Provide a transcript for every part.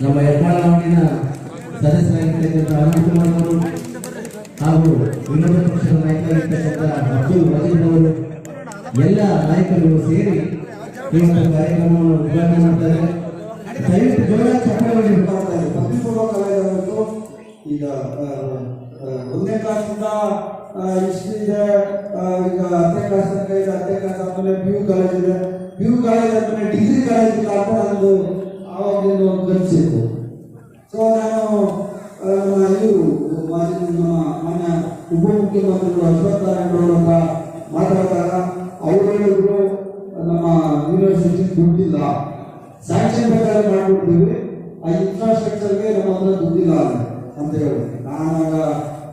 ನಮ್ಮ ಹೆಬ್ಬಾಳ ಸದಸ್ಯರಾಗಿ ಸದಸ್ಯರಾಗಿರ್ತಕ್ಕಂಥ ಅರುಣ್ ಅವರು ಹಾಗೂ ವಿರೋಧ ಪಕ್ಷದ ನಾಯಕರಾಗಿರ್ತಕ್ಕಂಥ ಅಬ್ದುಲ್ ಎಲ್ಲ ನಾಯಕರು ಸೇರಿ ಈ ಒಂದು ಕಾರ್ಯಕ್ರಮವನ್ನು ಉದ್ಘಾಟನೆ ಮಾಡ್ತಾರೆ. ದಯವಿಟ್ಟು ಜೋರ ಇದೆ. ಪೂರ್ವ ಈಗ ಒಂದನೇ ಕ್ಲಾಸಿಂದ ಇಷ್ಟು ಇದೆ. ಈಗ ಹತ್ತನೇ ಕ್ಲಾಸ್ ಇದೆ. ಹತ್ತನೇ ಕ್ಲಾಸ್ ಪಿ ಯು ಕಾಲೇಜ್ ಇದೆ. P U college degree college ಆವಾಗಿಂದ ಕನಸಿತ್ತು ಸೊ ನಾನು ಇವರು ನಮ್ಮ ಮಾನ್ಯ ಉಪಮುಖ್ಯಮಂತ್ರಿಗಳು ಅಶ್ವತ್ಥ ನಾರಾಯಣ ಅಂತ ಮಾತಾಡಿದಾಗ ಅವರು ನಮ್ಮ ಯೂನಿವರ್ಸಿಟಿ ದುಡ್ಡಿಲ್ಲ. ಸ್ಯಾಂಕ್ಷನ್ ಪ್ರಕಾರ ಮಾಡಿಬಿಡ್ತೀವಿ ಆ ಇನ್ಫ್ರಾಸ್ಟ್ರಕ್ಚರ್ಗೆ ನಮ್ಮ ಹತ್ರ ದುಡ್ಡಿಲ್ಲ ಅಂತ ಹೇಳಿ. ನಾನಾಗ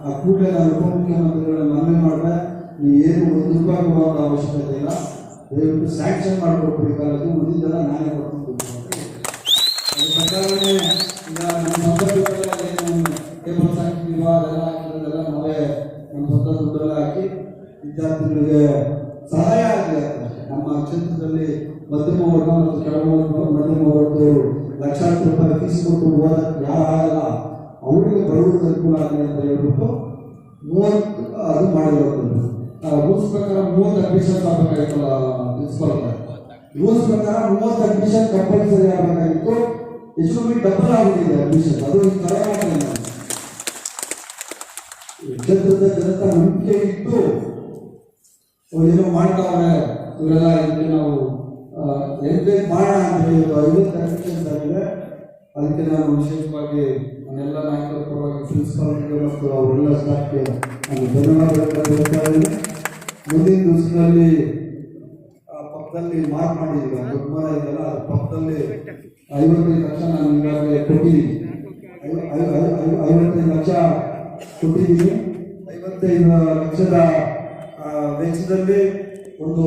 ಆ ಕೂಡಲೇ ನಾನು ಉಪಮುಖ್ಯಮಂತ್ರಿಗಳನ್ನ ಮನವಿ ಮಾಡಿದೆ. ನೀವು ಏನು ಒಂದು ರೂಪಾಯಿ ಅವಶ್ಯಕತೆ ಇಲ್ಲ. ದಯವಿಟ್ಟು ಸ್ಯಾಂಕ್ಷನ್ ಮಾಡಿಕೊಟ್ಬಿಡಿ ಕಾಲೇಜು. ಉಳಿದೆಲ್ಲ ನಾನೇ ಕೊಡ್ತೀನಿ ಈಗ ನಮ್ಮ ಸಂಪರ್ಕದಲ್ಲ ಏನು ಕೇಬಲ್ ಹಾಕಿಲ್ವ ಅದೆಲ್ಲ ನಮ್ಮ ಸ್ವಂತ ಹಾಕಿ ವಿದ್ಯಾರ್ಥಿಗಳಿಗೆ ಸಹಾಯ ಆಗಲಿ ನಮ್ಮ ಕ್ಷೇತ್ರದಲ್ಲಿ ಮಧ್ಯಮ ವರ್ಗ ಮತ್ತು ವರ್ಗದವರು ಲಕ್ಷಾಂತರ ರೂಪಾಯಿ ಯಾರಾಗಲ್ಲ ಅವರಿಗೆ ಬರುವುದು ಅನುಕೂಲ ಆಗಲಿ ಅಂತ ಹೇಳ್ಬಿಟ್ಟು ಮೂವತ್ತು, ಅದು ಮಾಡಿರೋದು ರೂಲ್ಸ್ ಪ್ರಕಾರ ಮೂವತ್ತು ಅಡ್ಮಿಷನ್ ಆಗಬೇಕಾಗಿತ್ತಲ್ಲ ಪ್ರಿನ್ಸಿಪಲ್ ಪ್ರಕಾರ ಮೂವತ್ತು ಅಡ್ಮಿಷನ್ ಕಂಪಲ್ಸರಿ ಆಗಬೇಕಾಗಿತ್ತು. ಕಮ್ಮಿ ಡಬಲ್ ಆಗಿದೆ ಅಡ್ಮಿಷನ್. ಅದು ಈ ಕರೋನಾ ಕ್ಷೇತ್ರದ ಜನತ ನಂಬಿಕೆ ಇಟ್ಟು ಏನೋ ಮಾಡ್ತಾವ್ರೆ, ಇವರೆಲ್ಲ ಇದಕ್ಕೆ ನಾವು ಎನ್ಕರೇಜ್ ಮಾಡೋಣ ಅಂತ ಹೇಳಿ ಐವತ್ತು ಆಗಿದೆ. ಅದಕ್ಕೆ ನಾನು ವಿಶೇಷವಾಗಿ ನನ್ನೆಲ್ಲ ನಾಯಕರ ಪರವಾಗಿ ಪ್ರಿನ್ಸಿಪಾಲ್ಗೆ ಮತ್ತು ಅವರೆಲ್ಲ ಸ್ಟಾಫ್ಗೆ ನಾನು ಧನ್ಯವಾದಗಳನ್ನು ಮುಂದಿನ ದಿವಸದಲ್ಲಿ ಆ ಪಕ್ಕದಲ್ಲಿ ಮಾರ್ಕ್ ಮಾಡಿದ್ದೀವಿ. ದೊಡ್ಡ ಮರ ಇದೆಯಲ್ಲ ಪಕ್ಕದಲ್ಲಿ ಐವತ್ತೈದು ಲಕ್ಷ ನಾನು ಈಗಾಗಲೇ ಕೊಟ್ಟಿದ್ದೀನಿ. ಐವ- ಐವ- ಐವ- ಐವ- ಐವತ್ತೈದು ಲಕ್ಷ ಕೊಟ್ಟಿದ್ದೀನಿ. ಐವತ್ತೈದು ಲಕ್ಷದ ವೆಚ್ಚದಲ್ಲಿ ಒಂದು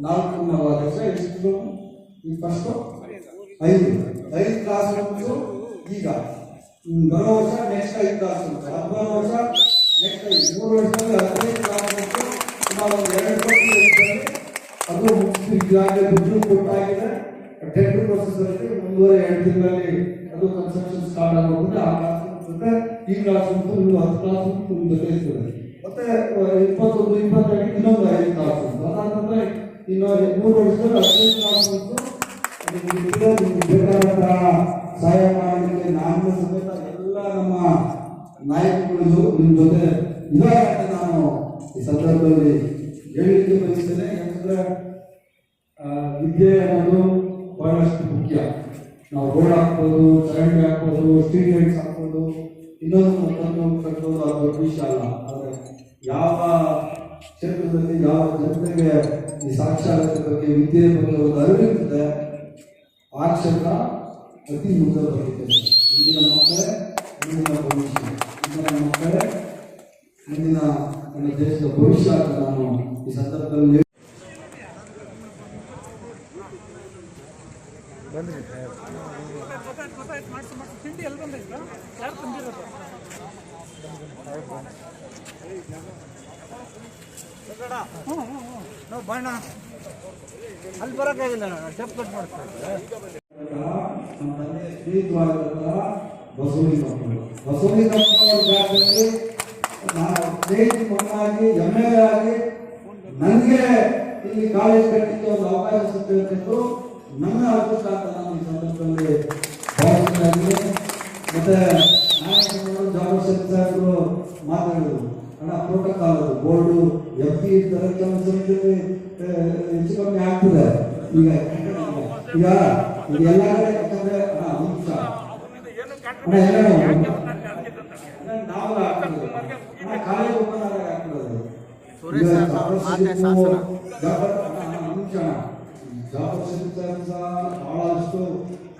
ನಾಲ್ಕು ಲಕ್ಷ ಎಷ್ಟು ಈ ಫಸ್ಟ್ ಐದು. ಐದು ಕ್ಲಾಸ್ ರೂಮ್ಸು ಈಗ. ಬರೋ ವರ್ಷ ನೆಕ್ಸ್ಟ್ ಐದು ಕ್ಲಾಸ್ ರೂಮ್ಸ್ ಹದಿನಾರು ವರ್ಷ ನೆಕ್ಸ್ಟ್ ಐದು. ಮೂರು ವರ್ಷದಲ್ಲಿ ಹದಿನೈದು ಕ್ಲಾಸ್ ರೂಮ್ಸು ಸುಮಾರು ಎರಡು ಕೋಟಿ ಅದು ಮುಗಿಸಿ ಈಗಾಗಲೇ ಮುಂದುವರೆ ಎರಡು ತಿಂಗಳಲ್ಲಿ ಅದು ಕನ್ಸ್ಟ್ರಕ್ಷನ್ ಸ್ಟಾರ್ಟ್ ಆಗೋದ್ರಿಂದ ಆ ಕ್ಲಾಸ್ ಜೊತೆ ಈ ಕ್ಲಾಸ್ ರೂಮ್ಸ್ ನೀವು ಹತ್ತು ಕ್ಲಾಸ್ ನಿಮ್ಮ ಜೊತೆ ಇರ್ತದೆ. ಮತ್ತೆ ಇಪ್ಪತ್ತೊಂದು ಇಪ್ಪತ್ತೆರಡು ಇನ್ನೊಂದು ಐದು ಕ್ಲಾಸ್ ರೂಮ್ಸ್ ಅದಾದ್ಮೇಲೆ ಇನ್ನು ಮೂರು ವರ್ಷದಲ್ಲಿ ಹದಿನೈದು ಕ್ಲಾಸ್ ರೂಮ್ಸ್ ಬೇಕಾದಂತಹ ಸಹಾಯ ಮಾಡಲಿಕ್ಕೆ ನಾನು ಸಮೇತ ಎಲ್ಲ ನಮ್ಮ ನಾಯಕರುಗಳು ನಿಮ್ಮ ಜೊತೆ ಇದ್ದಾರೆ ನಾನು ಈ ಸಂದರ್ಭದಲ್ಲಿ ಹೇಳಲಿಕ್ಕೆ ಬಯಸ್ತೇನೆ. ಯಾಕಂದ್ರೆ ವಿದ್ಯೆ ಅನ್ನೋದು ಬಹಳಷ್ಟು ಮುಖ್ಯ. ನಾವು ರೋಡ್ ಹಾಕ್ಬೋದು, ಕರೆಂಟ್ ಹಾಕ್ಬೋದು, ಸ್ಟ್ರೀಟ್ ಲೈಟ್ಸ್ ಹಾಕ್ಬೋದು, ಇನ್ನೊಂದು ಮತ್ತೊಂದು ಕಟ್ಟೋದು ಅದು ದೊಡ್ಡ ವಿಷಯ ಅಲ್ಲ. ಆದರೆ ಯಾವ ಕ್ಷೇತ್ರದಲ್ಲಿ, ಯಾವ ಜನತೆಗೆ ಈ ಸಾಕ್ಷರತೆ ಬಗ್ಗೆ ವಿದ್ಯೆ ಬಗ್ಗೆ ಒಂದು ಅರಿವಿರ್ತದೆ ಆ ಕ್ಷೇತ್ರ ಅತಿ ಮುಂದೆ ಬರುತ್ತದೆ ಇಂದಿನ ಮಕ್ಕಳೇ ಮುಂದಿನ ಭವಿಷ್ಯ. ಇಂದಿನ ಮಕ್ಕಳೇ ಮುಂದಿನ ನಮ್ಮ ದೇಶದ ಭವಿಷ್ಯ ಅಂತ ನಾನು ಈ ಸಂದರ್ಭದಲ್ಲಿ ತಿಂಡಿ ಎಲ್ಲಿ ಯಾರು ತಂದಿರೋದು? ನಾವು ಬಣ್ಣ. ಅಲ್ಲಿ ಬರೋಕ್ಕಾಗಿಲ್ಲ ನಾನು. ಸ್ಟೆಪ್ ಕಟ್ ಮಾಡ್ತಾ ನಮ್ಮ ತಂದೆ ಮಕ್ಕಳು ಮಕ್ಕಳ ಜಾಗದಲ್ಲಿ ನಾನು ಮಕ್ಕಳಾಗಿ ಎಂ ಎಲ್ ಎ ಆಗಿ ನನಗೆ ಇಲ್ಲಿ ಕಾಲೇಜ್ ಕಟ್ಟಲಿಕ್ಕೆ ಒಂದು ಅವಕಾಶ ಸಿಕ್ಕಿದ್ದು ನನ್ನ ಅದೃಷ್ಟ ಅಂತ ನಾನು ಈ ಸಂದರ್ಭದಲ್ಲಿ. ಮತ್ತೆ ನಾಯಕರು ಜಾಬರ್ ಶೆಟ್ಟಿ ಮಾತಾಡೋದು ಅಣ್ಣ ಪ್ರೋಟೋಕಾಲ್ ಅದು ಬೋರ್ಡು ಎಫ್ ಸಂಸ್ಥೆಯಲ್ಲಿ ಆ, ಹೆಚ್ಚು ಕಮ್ಮಿ ಆಗ್ತದೆ. ಈಗ ಈಗ ಈಗ ಎಲ್ಲ ಕಡೆ ಯಾಕಂದ್ರೆ ಅಣ್ಣ ಒಂದು ನಿಮಿಷ. ಅಣ್ಣ ಎಲ್ಲ ನಾವು ಆಗ್ತದೆ. ಅಣ್ಣ ಆಗ್ತದೆ. ಸುರೇಶ್ ಸರ್ ಅವ್ರ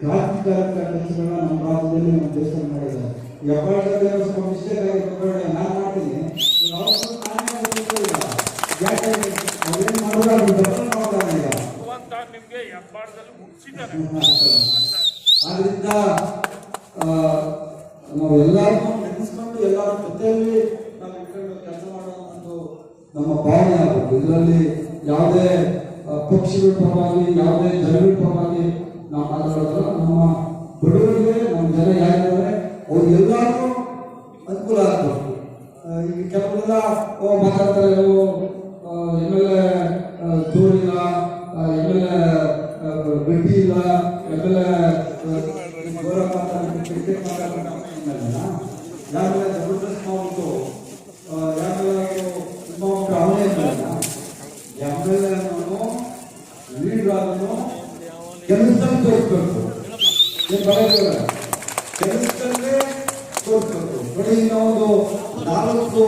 ಕ್ರಾಂತಿಕಾರಕ ಕೆಲಸಗಳನ್ನ ನಮ್ಮ ರಾಜ್ಯದಲ್ಲಿ ನಮ್ಮ ದೇಶದಲ್ಲಿ ಮಾಡಿದ್ದಾರೆ. ಹೆಬ್ಬಾಳದಲ್ಲಿ ಸ್ವಲ್ಪ ಮಿಸ್ಟೇಕ್ ಆಗಿ ಹೆಬ್ಬಾಳ ನಾನು ಮಾಡ್ತೀನಿ. ಅವ್ರೇನ್ ಮಾಡೋದು ಅದು ಡಬಲ್ ಮಾಡ್ತಾರೆ ಈಗ. ಭಗವಂತ ನಿಮ್ಗೆ ಹೆಬ್ಬಾಳದಲ್ಲಿ ಮುಗಿಸಿದ್ದಾರೆ. ಆದ್ರಿಂದ ನಾವು ಎಲ್ಲರನ್ನೂ ನೆನೆಸ್ಕೊಂಡು ಎಲ್ಲರ ಜೊತೆಯಲ್ಲಿ ನಾವು ಇಟ್ಕೊಂಡು ಕೆಲಸ ಮಾಡೋ ಒಂದು ನಮ್ಮ ಭಾವನೆ ಆಗಬೇಕು. ಇದರಲ್ಲಿ ಯಾವುದೇ ಪಕ್ಷಿಗಳ ಪಕ್ಷಗಳ ಪರವಾಗಿ ಯಾವುದೇ ಜನಗಳ ಪರವಾಗಿ ನಾವು ಮಾತಾಡೋದು ನಮ್ಮ ಬಡವರಿಗೆ, ನಮ್ಮ ಜನ ಯಾರಿದ್ದಾರೆ, ಅವ್ರು ಎಲ್ಲರಿಗೂ ಅನುಕೂಲ ಆಗಬೇಕು ಈಗ ಕೆಲವರೆಲ್ಲ ಮಾತಾಡ್ತಾರೆ ಎಂ ಎಲ್ ಎ ದೂರಿಲ್ಲ ಎಂ ಎಲ್ ಎ ಬಡ್ಡಿ ಇಲ್ಲ ಎಂ ಎಲ್ ಎ ಯಾರೆಲ್ಲ ಜಬರ್ದಸ್ತ್ ಮಾಡಿಬಿಟ್ಟು ಯಾರೆಲ್ಲ ಕೆಲಸದಲ್ಲಿ ತೋರಿಸ್ಬೇಕು ಕೆಲಸದಲ್ಲೇ ತೋರಿಸ್ಬೇಕು ನೋಡಿ ಒಂದು ನಾಲ್ಕು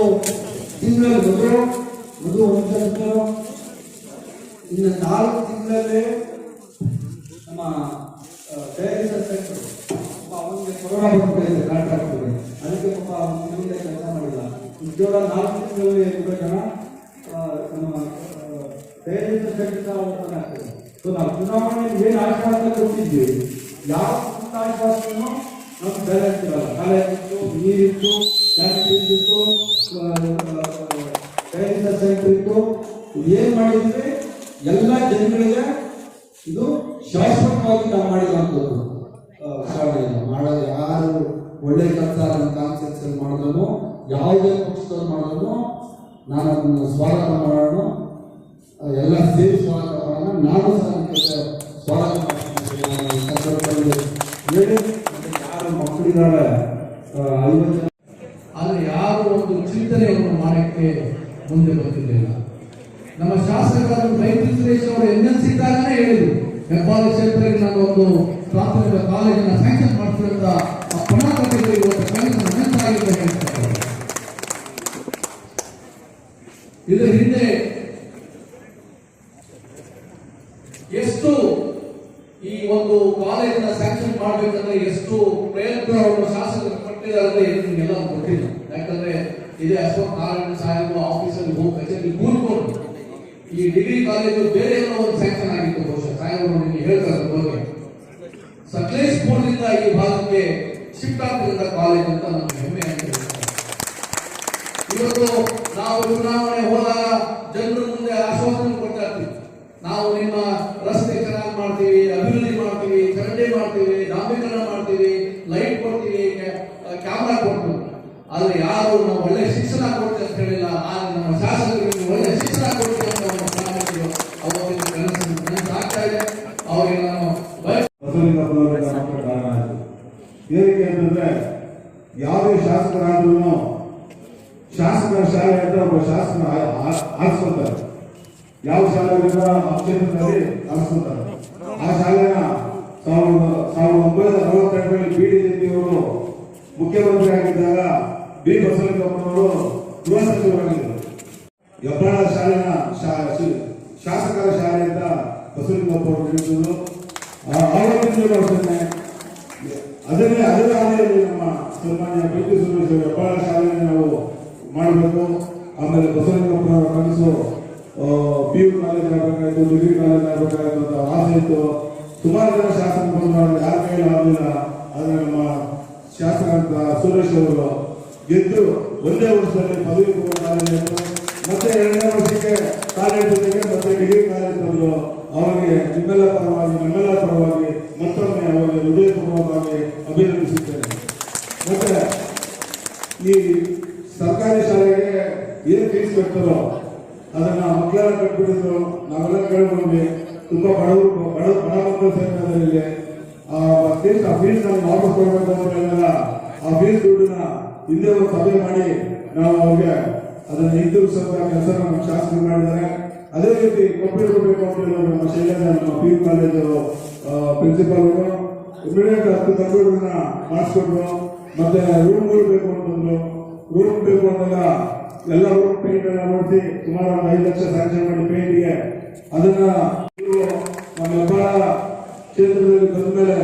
ತಿಂಗಳ ಮೊದಲು ಮೊದಲು ಒಂದು ಕೆಲಸ ಇನ್ನು ನಾಲ್ಕು ತಿಂಗಳಲ್ಲೇ ನಮ್ಮ ಸೆಕ್ಟರ್ ಪಾಪ ಅವನಿಗೆ ಕೊರೋನಾ ಬಂದ್ಬಿಟ್ಟಿದೆ ಕಾಂಟ್ರಾಕ್ಟ್ಗೆ ಅದಕ್ಕೆ ಪಾಪ ಅವನು ಮುಂದೆ ಕೆಲಸ ಮಾಡಿಲ್ಲ ಉದ್ಯೋಗ ನಾಲ್ಕು ತಿಂಗಳಲ್ಲಿ ಇರಬೇಕನ್ನ ನಮ್ಮ ಡೈರೆಕ್ಟರ್ ಸೆಂಟರ್ ಓಪನ್ ಆಗ್ತದೆ ನಾವು ಚುನಾವಣೆಯಲ್ಲಿ ಏನು ಆಶ್ವಾಸನೆ ಕೊಟ್ಟಿದ್ವಿ ಯಾವ ಆಶ್ವಾಸನೂ ಬೆಲೆ ಇರಲ್ಲ ಕಾಲೇಜ್ ಇತ್ತು ನೀರಿತ್ತು ಫ್ಯಾಕ್ಟ್ರೀಸ್ ಇತ್ತು ಸೆಕ್ಟರ್ ಇತ್ತು. ಏನು ಮಾಡಿದ್ವಿ? ಎಲ್ಲ ಜನಗಳಿಗೆ ಇದು ಶಾಶ್ವತವಾಗಿ ನಾವು ಮಾಡಿರುವಂಥದ್ದು ಮಾಡೋದು ಯಾರು ಒಳ್ಳೆ ಕೆಲಸ ನಮ್ಮ ಕಾನ್ಸೆನ್ಸಲ್ಲಿ ಮಾಡಿದ್ರು, ಯಾವುದೇ ಪಕ್ಷದಲ್ಲಿ ಮಾಡಿದ್ರು, ನಾನು ಅದನ್ನು ಸ್ವಾಗತ ಮಾಡೋಣ. ಎಲ್ಲ ಸೇರಿ ಸ್ವಾಗತ ಮಾಡೋಣ ನಾನು ಸಹ ಸ್ವಾಗತ ಸಂದರ್ಭದಲ್ಲಿ ಯಾರು ಮಕ್ಕಳಿದ್ದಾರೆ ಐವತ್ತು ಆದರೆ ಯಾರು ಒಂದು ಚಿಂತನೆಯನ್ನು ಮಾಡಕ್ಕೆ ಮುಂದೆ ಬರ್ತಿರ್ಲಿಲ್ಲ. ನಮ್ಮ ಶಾಸಕರು ಮೈತ್ರಿ ಸುರೇಶ್ ಅವರು ಎನ್ ಎಲ್ ಸಿ ಇದ್ದಾಗನೇ ಹೇಳಿದ್ರು, ಹೆಬ್ಬಾಳ ಕ್ಷೇತ್ರಕ್ಕೆ ನಾನು ಒಂದು ಪ್ರಾಥಮಿಕ ಕಾಲೇಜಿನ ಸ್ಯಾಂಕ್ಷನ್ ಮಾಡ್ತೀನಿ ಆ ಪಣ ಕಟ್ಟಿದ್ರು ಇವತ್ತು ಕನಸು ನನಸಾಗಿದೆ ಹೇಳ್ತಾರೆ. ಇದರ ಹಿಂದೆ ಎಷ್ಟು ಈ ಒಂದು ಕಾಲೇಜಿನ ಸ್ಯಾಂಕ್ಷನ್ ಮಾಡಬೇಕಂದ್ರೆ ಎಷ್ಟು ಪ್ರಯತ್ನವನ್ನು ಅಂತ ನಿಮಗೆಲ್ಲ ಗೊತ್ತಿಲ್ಲ ಯಾಕಂದ್ರೆ ಇದೇ ಅಶೋಕ್ ನಾರಾಯಣ ಸಾಹೇಬ್ ಆಫೀಸಲ್ಲಿ ಹೋಗಿ ಕಚೇರಿ ಕೂತ್ಕೊಂಡು ಈ ಡಿಗ್ರಿ ಕಾಲೇಜು ಬೇರೆ ಏನೋ ಒಂದು ಸ್ಯಾಂಕ್ಷನ್ ಆಗಿತ್ತು ಬಹುಶಃ. ಸಾಹೇಬರು ನಿಮಗೆ ಹೇಳ್ತಾರೆ ಬಗ್ಗೆ. ಸಕಲೇಶ್ಪುರದಿಂದ ಈ ಭಾಗಕ್ಕೆ ಶಿಫ್ಟ್ ಆಗ್ತಿದ್ದ ಕಾಲೇಜ್ ಅಂತ ನಮ್ಗೆ ಹೆಮ್ಮೆ ಅಂತ ಇವತ್ತು ನಾವು ಚುನಾವಣೆ ಹೋದಾಗ ಜನರ ಮುಂದೆ ಆಶ್ವಾಸನೆ ಕೊಡ್ತಾ ಇರ್ತೀವಿ. ನಾವು ನಿಮ್ಮ ರಸ್ತೆ ಚೆನ್ನಾಗಿ ಮಾಡ್ತೀವಿ, ಅಭಿವೃದ್ಧಿ ಮಾಡ್ತೀವಿ, ಚರಂಡಿ ಮಾಡ್ತೀವಿ, ಡಾಂಬೀಕರಣ ಮಾಡ್ತೀವಿ ಕ್ಯಾಮ್ರಾ ಕೊಟ್ಟು, ಆದ್ರೆ ಯಾರು ನಾವು ಒಳ್ಳೆ ಶಿಕ್ಷಣ ಕೊಡ್ತೀವಿ ಅಂತ ಹೇಳಿಲ್ಲ, ಆದ್ರೆ ನಮ್ಮ ಶಾಸಕರಿಗೆ ಒಳ್ಳೆ ಶಿಕ್ಷಣ ಕೊಡ್ತೀವಿ ಅಂತ ಪ್ರಾಮಾಣಿಕರು ಕನಸು ನನಗೆ ಆಗ್ತಾ ಅವರಿಗೆ ನಾನು ಏನಕ್ಕೆ ಅಂತಂದ್ರೆ ಯಾವುದೇ ಶಾಸಕರಾದ್ರೂ ಶಾಸಕರ ಶಾಲೆ ಅಂತ ಒಬ್ಬ ಶಾಸಕನ ಆರಿಸ್ಕೊಳ್ತಾರೆ. ಯಾವ ಆ ಕ್ಷೇತ್ರದಲ್ಲಿ ಆ ಶಾಲೆನ ಸಾವಿರದ ಸಾವಿರದ ಒಂಬೈನೂರ ಅರವತ್ತೆಂಟರಲ್ಲಿ ಜಯಂತಿಯವರು ಮುಖ್ಯಮಂತ್ರಿ ಆಗಿದ್ದಾಗ ಬಿ. ಬಸವಲಿಂಗಪ್ಪನವರು ಗೃಹ ಸಚಿವರಾಗಿದ್ದರು ಹೆಬ್ಬಾಳ ಶಾಲೆನ ಶಾ- ಶಿ- ಶಾಸಕರ ಶಾಲೆಯಿಂದ ಬಸವಲಿಂಗಪ್ಪ ಅವರು ತಿಳಿಸಿದ್ರು ಆರೋಗ್ಯ ವರ್ಷನೆ ಅದನ್ನೇ ಅದರ ಹಾದಿಯಲ್ಲಿ ನಮ್ಮ ಸನ್ಮಾನ್ಯ ಪ್ರೀತಿ ಸುರೇಶ್ ಅವರು ಹೆಬ್ಬಾಳ ಶಾಲೆಯನ್ನು ನಾವು ಮಾಡಬೇಕು. ಆಮೇಲೆ ಬಸವಲಿಂಗಪ್ಪನವರ ಕನಸು ಪಿ ಯು. ಕಾಲೇಜ್ ಆಗಬೇಕಾಯ್ತು, ಡಿಗ್ರಿ ಕಾಲೇಜ್ ಆಗಬೇಕಾಯ್ತು ಅಂತ ಆಸೆ ಇತ್ತು. ಸುಮಾರು ಜನ ಶಾಸಕ ಬಂದರು ಯಾರ ಕೈಯಲ್ಲಿ ಆಗಲಿಲ್ಲ ಆದರೆ ನಮ್ಮ ಶಾಸಕರಂತ ಸುರೇಶ್ ಅವರು ಗೆದ್ದು ಒಂದೇ ವರ್ಷದಲ್ಲಿ ಪದವಿ ಪೂರ್ವ ಕಾಲೇಜು ಮತ್ತೆ ಎರಡನೇ ವರ್ಷಕ್ಕೆ ಕಾಲೇಜ್ ಜೊತೆಗೆ ಮತ್ತೆ ಡಿಗ್ರಿ ಕಾಲೇಜ್ ತಂದು ಅವರಿಗೆ ನಿಮ್ಮೆಲ್ಲ ಪರವಾಗಿ ನಮ್ಮೆಲ್ಲ ಪರವಾಗಿ ಮತ್ತೊಮ್ಮೆ ಅವರಿಗೆ ಹೃದಯಪೂರ್ವಕವಾಗಿ ಅಭಿನಂದಿಸುತ್ತೇನೆ ಮತ್ತೆ ಈ ಸರ್ಕಾರಿ ಶಾಲೆಗೆ ಏನ್ ಫೀಸ್ ಕಟ್ತಾರೋ ಅದನ್ನ ಮಕ್ಕಳೆಲ್ಲ ಕಟ್ಬಿಟ್ಟಿದ್ರು ನಾವೆಲ್ಲ ಕೇಳ್ಕೊಂಡ್ವಿ ತುಂಬಾ ಬಡವರು ಬಡ ಬಡ ಮಕ್ಕಳು ಸೇರ್ತಾರೆ ಆ ನಾವು ವಾಪಸ್ ಆ ಫೀಸ್ ದುಡ್ಡನ್ನ ಹಿಂದೆ ಒಂದು ಸಭೆ ಮಾಡಿ ನಾವು ಅವ್ರಿಗೆ ಅದನ್ನ ಹಿಂದಿರುಗಿಸುವಂತ ಕೆಲಸ ನಮ್ಮ ಶಾಸಕರು ಮಾಡಿದ್ದಾರೆ. ಅದೇ ರೀತಿ ಕಂಪ್ಯೂಟರ್ ಬೇಕು ಅಂತ ನಮ್ಮ ಶೈಲೇಂದ್ರ ನಮ್ಮ P U college principal immediate ಹತ್ತು ಕಂಪ್ಯೂಟರ್ನ ಮಾಡಿಸ್ಕೊಟ್ರು ಮತ್ತೆ ರೂಮ್ಗಳು ಬೇಕು ಅಂತಂದ್ರು ರೂಮ್ ಬೇಕು ಅಂದಾಗ ಎಲ್ಲ ರೂಮ್ ಪೇಂಟ್ ನೋಡಿಸಿ ಸುಮಾರು ಒಂದು ಐದು ಲಕ್ಷ ಸ್ಯಾಂಕ್ಷನ್ ಮಾಡಿ ಪೇಂಟ್ಗೆ ಅದನ್ನ ಇವ್ರು ನಮ್ಮ ಹೆಬ್ಬಾಳ ಕ್ಷೇತ್ರದಲ್ಲಿ ಬಂದ ಮೇಲೆ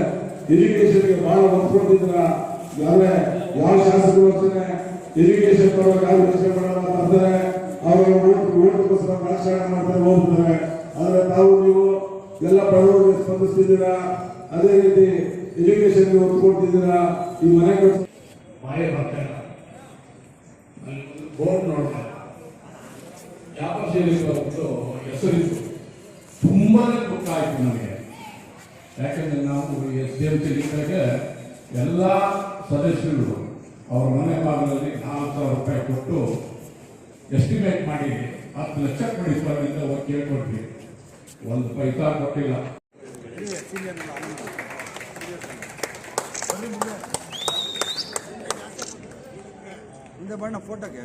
ಎಜುಕೇಶನ್ಗೆ ಬಹಳ ಒಪ್ಪಿಕೊಂಡಿದ್ರ. ಯಾವ ಯಾವೇ ಯಾವ ಶಾಸಕರು ಬರ್ತಾರೆ ಎಜುಕೇಶನ್ ಪರವಾಗಿ ಯಾರು ಯೋಚನೆ ಮಾಡಲ್ಲ ಅಂತಾರೆ. ಅವರು ಓಟ್ಗೋಸ್ಕರ ರಾಜಕಾರಣ ಮಾಡ್ತಾರೆ ಹೋಗ್ತಾರೆ ಆದ್ರೆ ತಾವು ನೀವು ಎಲ್ಲ ಬಡವರಿಗೆ ಸ್ಪಂದಿಸ್ತಿದ್ದೀರಾ? ಅದೇ ರೀತಿ ಎಜುಕೇಶನ್ಗೆ ಒತ್ತು ಕೊಡ್ತಿದ್ದೀರಾ ಈ ಮನೆ ಕಟ್ಸ ಮಾಯ ಬರ್ತಾ ಇಲ್ಲ. ಅಲ್ಲಿ ಒಂದು ಬೋರ್ಡ್ ನೋಡ್ತಾರೆ ಯಾಪಶೀಲಿ ಬಂದು ಹೆಸರಿತ್ತು ತುಂಬಾನೇ ದುಃಖ ಆಯ್ತು ನನಗೆ ಯಾಕಂದ್ರೆ ನಾವು ಎಸ್ ಡಿ ಎಂ ಸಿ ಎಲ್ಲ ಸದಸ್ಯರು ಅವ್ರ ಮನೆ ಭಾಗದಲ್ಲಿ ನಾಲ್ಕು ಸಾವಿರ ರೂಪಾಯಿ ಕೊಟ್ಟು ಎಸ್ಟಿಮೇಟ್ ಮಾಡಿ ಹತ್ತು ಲಕ್ಷ ಕೊಡಿ ಸರ್ ಅಂತ ಅವ್ರು ಕೇಳ್ಕೊಟ್ವಿ. ಒಂದು ಪೈಸಾ ಕೊಟ್ಟಿಲ್ಲ. ಹಿಂದೆ ಬಣ್ಣ ಫೋಟೋಗೆ.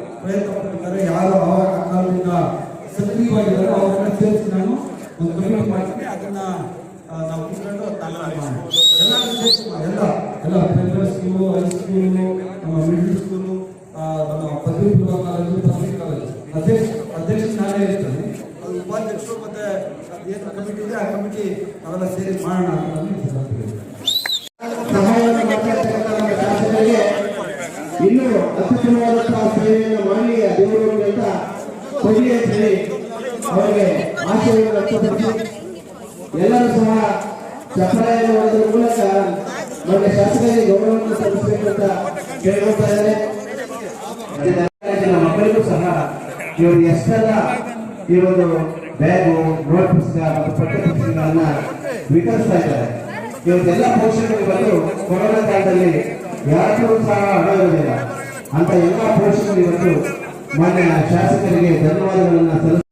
ಪ್ರಯತ್ನ ಪಟ್ಟಿದ್ದಾರೆ ಯಾರು ಅವರ ಕಾಲದಿಂದ ಸಕ್ರಿಯವಾಗಿದ್ದಾರೆ ಅವರನ್ನ ಸೇರಿಸಿ ನಾನು ಒಂದು ಕಮಿಟಿ ಮಾಡ್ತೀನಿ. ಅದನ್ನ ಆ, ನಾವು ಕೂತ್ಕೊಂಡು. ಎಲ್ಲ ಎಲ್ಲ ಪ್ರೈಮರಿ ಸ್ಕೂಲು ಹೈಸ್ಕೂಲು ನಮ್ಮ ಮಿಡ್ಲ್ ಸ್ಕೂಲು ನಮ್ಮ ಪದವಿ ಪೂರ್ವ ಕಾಲೇಜು ಪದವಿ ಕಾಲೇಜು ಅಧ್ಯಕ್ಷ ಅಧ್ಯಕ್ಷ ನಾನೇ ಇರ್ತೇನೆ ಅದು ಉಪಾಧ್ಯಕ್ಷರು ಮತ್ತೆ ಏನು ಕಮಿಟಿ ಇದೆ ಆ ಕಮಿಟಿ ಅವೆಲ್ಲ ಸೇರಿ ಮಾಡೋಣ ಅಂತ ಇನ್ನೂ ಅತ್ಯುತ್ತಮವಾದಂತಹ ಸೇವೆಯನ್ನು ಮಾಡಲಿ ಆ ದೇವರು ಅಂತ ಕೊಡಿ ಅಂತ ಹೇಳಿ ಅವರಿಗೆ ಆಶಯವನ್ನು ಎಲ್ಲರೂ ಸಹ ಚಪ್ಪಾಳೆಯನ್ನು ಹೊಡೆದ ಮೂಲಕ ನಮ್ಮ ಶಾಸಕರಿಗೆ ಗೌರವವನ್ನು ಸಲ್ಲಿಸಬೇಕು ಅಂತ ಕೇಳ್ಕೊಳ್ತಾ ಇದ್ದಾರೆ. ಮಕ್ಕಳಿಗೂ ಸಹ ಇವರು ಎಷ್ಟೆಲ್ಲ ಈ ಒಂದು ಬ್ಯಾಗು, ನೋಟ್ ಪುಸ್ತಕ ಮತ್ತು ಪಠ್ಯ ಪುಸ್ತಕಗಳನ್ನ ವಿತರಿಸ್ತಾ ಇದ್ದಾರೆ. ಇವತ್ತೆಲ್ಲ ಪೋಷಕರು ಬಂದು ಕೊರೋನಾ ಕಾಲದಲ್ಲಿ ಯಾರಿಗೂ ಸಹ ಹಣ ಅಂತ ಎಲ್ಲ ಪೋಷಕರು ಇವತ್ತು ಮಾನ್ಯ ಶಾಸಕರಿಗೆ ಧನ್ಯವಾದಗಳನ್ನು ಸಲ್ಲಿಸ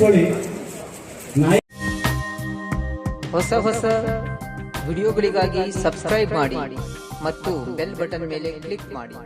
ನೋಡಿ ನಾಯಿ ಹೊಸ ಹೊಸ ವಿಡಿಯೋಗಳಿಗಾಗಿ ಸಬ್ಸ್ಕ್ರೈಬ್ ಮಾಡಿ ಮತ್ತು ಬೆಲ್ ಬಟನ್ ಮೇಲೆ ಕ್ಲಿಕ್ ಮಾಡಿ.